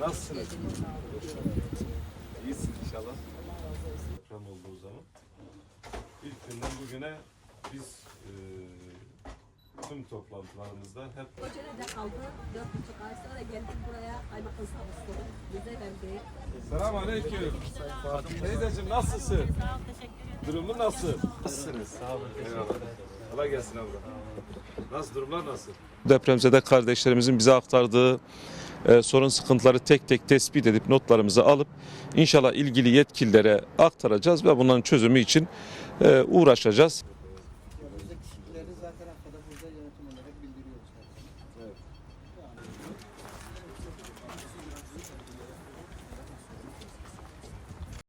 Nasılsınız? İyisiniz inşallah. Deprem olduğu zaman. İlk günden bugüne biz e, tüm toplantılarımızda hep Kocaeli'de kaldı. Dört buçuk ay sonra geldik buraya. Kaymakam savuştu. Bize verdi. Selam aleyküm. Teyzeciğim nasılsın? Durumun nasıl? Nasılsınız? Sağ olun. Eyvallah. Kolay gelsin abla. Nasıl durumlar nasıl? depremzede kardeşlerimizin bize aktardığı ee, sorun sıkıntıları tek tek tespit edip notlarımızı alıp inşallah ilgili yetkililere aktaracağız ve bunların çözümü için e, uğraşacağız.